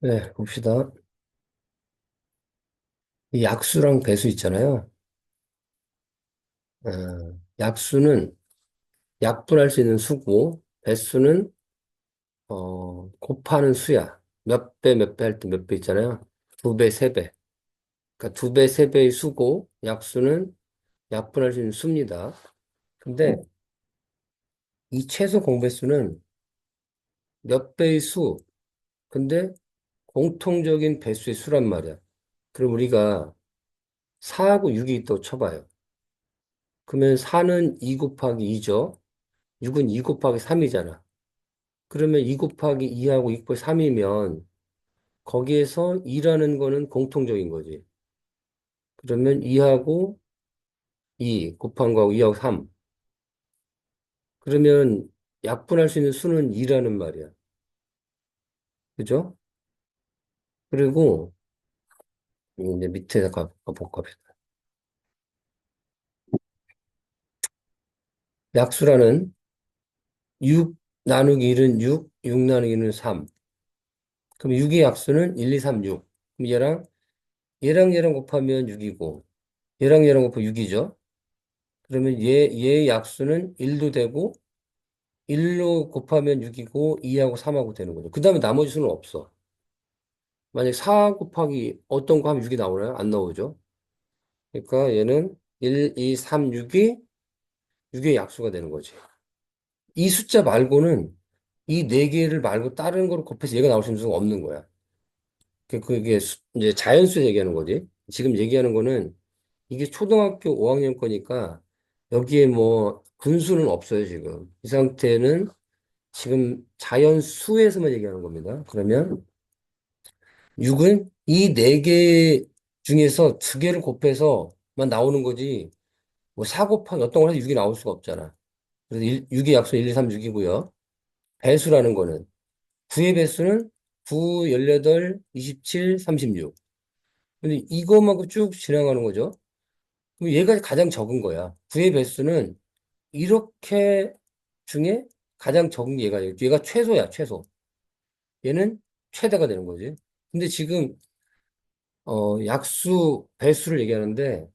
네, 봅시다. 이 약수랑 배수 있잖아요. 어, 약수는 약분할 수 있는 수고, 배수는 어, 곱하는 수야. 몇 배, 몇 배 할 때 몇 배 있잖아요. 두 배, 세 배. 그러니까 두 배, 세 배의 수고, 약수는 약분할 수 있는 수입니다. 근데 이 최소 공배수는 몇 배의 수, 근데 공통적인 배수의 수란 말이야. 그럼 우리가 4하고 6이 있다고 쳐봐요. 그러면 4는 2 곱하기 2죠. 6은 2 곱하기 3이잖아. 그러면 2 곱하기 2하고 2 곱하기 3이면 거기에서 2라는 거는 공통적인 거지. 그러면 2하고 2 곱한 거하고 2하고 3. 그러면 약분할 수 있는 수는 2라는 말이야. 그죠? 그리고 이제 밑에 가, 가볼까? 약수라는 6 나누기 1은 6, 6 나누기 1은 3. 그럼 6의 약수는 1, 2, 3, 6. 그럼 얘랑, 얘랑 얘랑 곱하면 6이고, 얘랑 얘랑 곱하면 6이죠? 그러면 얘, 얘의 약수는 1도 되고, 1로 곱하면 6이고, 2하고 3하고 되는 거죠. 그 다음에 나머지 수는 없어. 만약 4 곱하기 어떤 거 하면 6이 나오나요? 안 나오죠? 그러니까 얘는 1, 2, 3, 6이 6의 약수가 되는 거지. 이 숫자 말고는 이 네 개를 말고 다른 거를 곱해서 얘가 나올 수 있는 수가 없는 거야. 그- 그게 수- 이제 자연수 얘기하는 거지. 지금 얘기하는 거는 이게 초등학교 5학년 거니까 여기에 뭐 분수는 없어요, 지금. 이 상태는 지금 자연수에서만 얘기하는 겁니다. 그러면 6은 이 네 개 중에서 두 개를 곱해서만 나오는 거지. 뭐 4 곱하기 어떤 걸 해서 6이 나올 수가 없잖아. 그래서 1, 6의 약수 1, 2, 3, 6이고요. 배수라는 거는 9의 배수는 9, 18, 27, 36. 근데 이것만큼 쭉 지나가는 거죠. 그럼 얘가 가장 적은 거야. 9의 배수는 이렇게 중에 가장 적은 게 얘가, 얘가 최소야, 최소. 얘는 최대가 되는 거지. 근데 지금, 어, 약수, 배수를 얘기하는데,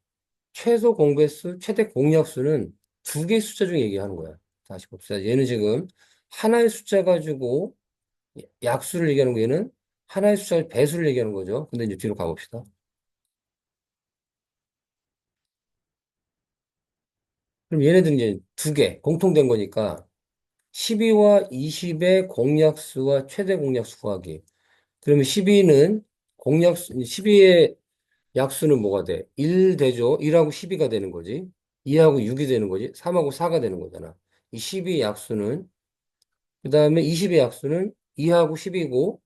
최소 공배수, 최대 공약수는 두 개의 숫자 중에 얘기하는 거야. 다시 봅시다. 얘는 지금 하나의 숫자 가지고 약수를 얘기하는 거, 얘는 하나의 숫자 배수를 얘기하는 거죠. 근데 이제 뒤로 가봅시다. 그럼 얘네들은 이제 두 개, 공통된 거니까 12와 20의 공약수와 최대 공약수 구하기. 그러면 12는 공약수, 12의 약수는 뭐가 돼? 1 되죠? 1하고 12가 되는 거지. 2하고 6이 되는 거지. 3하고 4가 되는 거잖아. 이 12의 약수는, 그 다음에 20의 약수는 2하고 10이고,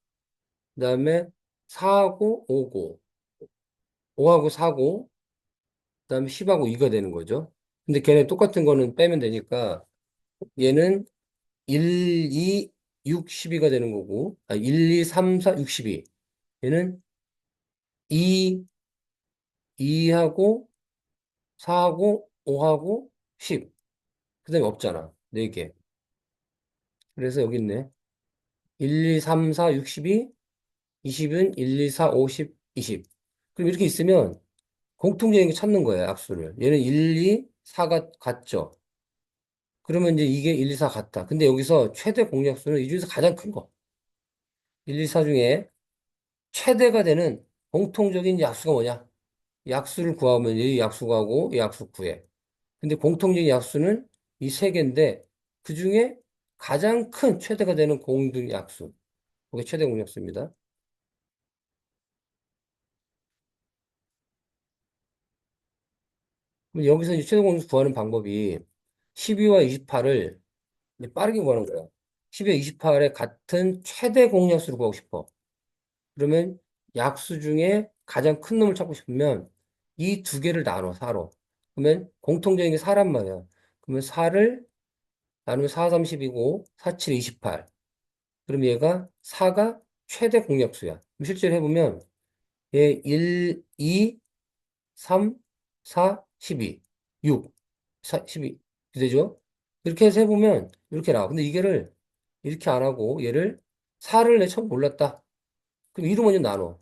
그 다음에 4하고 5고, 5하고 4고, 그 다음에 10하고 2가 되는 거죠. 근데 걔네 똑같은 거는 빼면 되니까, 얘는 1, 2, 6, 12가 되는 거고, 아, 1, 2, 3, 4, 6, 12. 얘는 2, 2하고 4하고 5하고 10. 그 다음에 없잖아. 4개. 그래서 여기 있네. 1, 2, 3, 4, 6, 12. 20은 1, 2, 4, 50, 20. 그럼 이렇게 있으면 공통적인 게 찾는 거예요, 악수를. 얘는 1, 2, 4가 같죠. 그러면 이제 이게 1, 2, 4 같다. 근데 여기서 최대 공약수는 이 중에서 가장 큰 거. 1, 2, 4 중에 최대가 되는 공통적인 약수가 뭐냐? 약수를 구하면 이 약수 구하고 이 약수 구해. 근데 공통적인 약수는 이 세 개인데 그 중에 가장 큰 최대가 되는 공동 약수. 그게 최대 공약수입니다. 여기서 최대 공약수 구하는 방법이 12와 28을 빠르게 구하는 거야. 12와 28의 같은 최대 공약수를 구하고 싶어. 그러면 약수 중에 가장 큰 놈을 찾고 싶으면 이 두 개를 나눠, 4로. 그러면 공통적인 게 4란 말이야. 그러면 4를 나누면 4, 30이고 4, 7, 28. 그럼 얘가 4가 최대 공약수야. 실제로 해보면 얘 1, 2, 3, 4, 12, 6, 4, 12. 되죠? 이렇게 해서 해보면 이렇게 나와. 근데 이게를 이렇게 안 하고 얘를 4를 내 처음 몰랐다. 그럼 2로 먼저 나눠.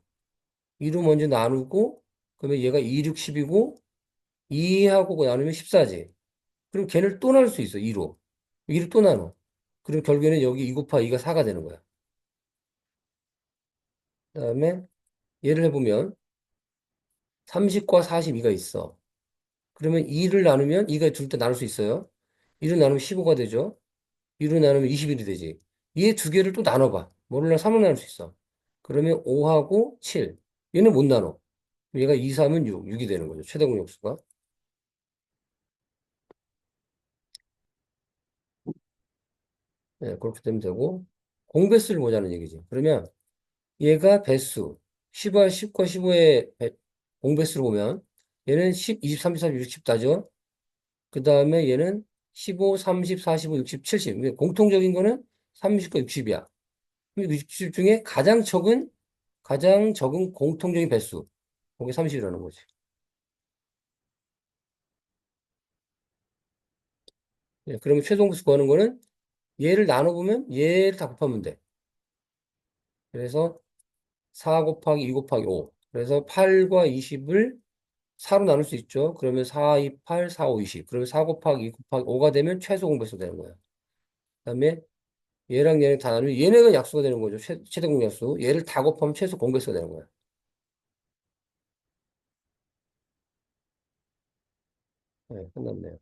2로 먼저 나누고, 그러면 얘가 2, 6, 10이고, 2하고 나누면 14지. 그럼 걔를 또 나눌 수 있어, 2로. 2를 또 나눠. 그럼 결국에는 여기 2 곱하기 2가 4가 되는 거야. 그 다음에 얘를 해보면 30과 42가 있어. 그러면 2를 나누면 2가 둘 때 나눌 수 있어요. 2를 나누면 15가 되죠. 2로 나누면 21이 되지. 얘 두 개를 또 나눠봐. 뭐를 나 3을 나눌 수 있어. 그러면 5하고 7. 얘는 못 나눠. 얘가 2, 3은 6. 6이 되는 거죠. 최대 공역수가. 네, 그렇게 되면 되고. 공배수를 보자는 얘기지. 그러면 얘가 배수. 10과 10과 15의 공배수를 보면 얘는 10, 20, 30, 40, 60 따죠. 그 다음에 얘는 15, 30, 45, 60, 70. 공통적인 거는 30과 60이야. 60 중에 가장 적은, 가장 적은 공통적인 배수. 그게 30이라는 거지. 예, 그러면 최종 배수 구하는 거는 얘를 나눠보면 얘를 다 곱하면 돼. 그래서 4 곱하기 2 곱하기 5. 그래서 8과 20을 4로 나눌 수 있죠. 그러면 4, 2, 8, 4, 5, 20. 그러면 4 곱하기 2 곱하기 5가 되면 최소 공배수 되는 거야. 그 다음에 얘랑 얘랑 다 나누면 얘네가 약수가 되는 거죠. 최, 최대 공약수. 얘를 다 곱하면 최소 공배수가 되는 거야. 네, 끝났네요.